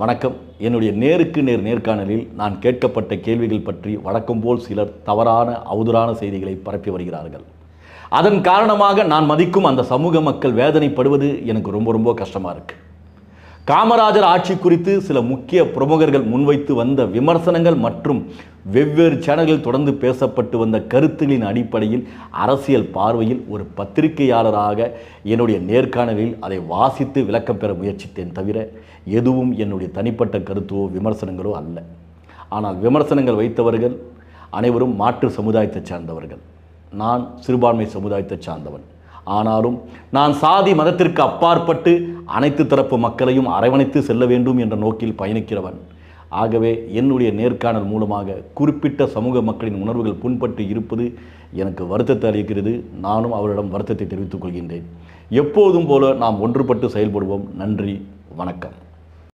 வணக்கம். என்னுடைய நேருக்கு நேர் நேர்காணலில் நான் கேட்கப்பட்ட கேள்விகள் பற்றி வழக்கம் போல் சிலர் தவறான அவதூறான செய்திகளை பரப்பி வருகிறார்கள். அதன் காரணமாக நான் மதிக்கும் அந்த சமூக மக்கள் வேதனைப்படுவது எனக்கு ரொம்ப ரொம்ப கஷ்டமாக இருக்குது காமராஜர் ஆட்சி குறித்து சில முக்கிய பிரமுகர்கள் முன்வைத்து வந்த விமர்சனங்கள் மற்றும் வெவ்வேறு சேனல்களில் தொடர்ந்து பேசப்பட்டு வந்த கருத்துகளின் அடிப்படையில் அரசியல் பார்வையில் ஒரு பத்திரிகையாளராக என்னுடைய நேர்காணலில் அதை வாசித்து விளக்கம் பெற முயற்சித்தேன் தவிர எதுவும் என்னுடைய தனிப்பட்ட கருத்தோ விமர்சனங்களோ அல்ல. ஆனால் விமர்சனங்கள் வைத்தவர்கள் அனைவரும் மாற்று சமுதாயத்தைச் சார்ந்தவர்கள். நான் சிறுபான்மை சமுதாயத்தைச் சார்ந்தவன். ஆனாலும் நான் சாதி மதத்திற்கு அப்பாற்பட்டு அனைத்து தரப்பு மக்களையும் அரவணைத்து செல்ல வேண்டும் என்ற நோக்கில் பயணிக்கிறவன். ஆகவே என்னுடைய நேர்காணல் மூலமாக குறிப்பிட்ட சமூக மக்களின் உணர்வுகள் புண்பட்டு இருப்பது எனக்கு வருத்தத்தை அளிக்கிறது. நானும் அவரிடம் வருத்தத்தை தெரிவித்துக் கொள்கின்றேன். எப்போதும் போல நாம் ஒன்றுபட்டு செயல்படுவோம். நன்றி. வணக்கம்.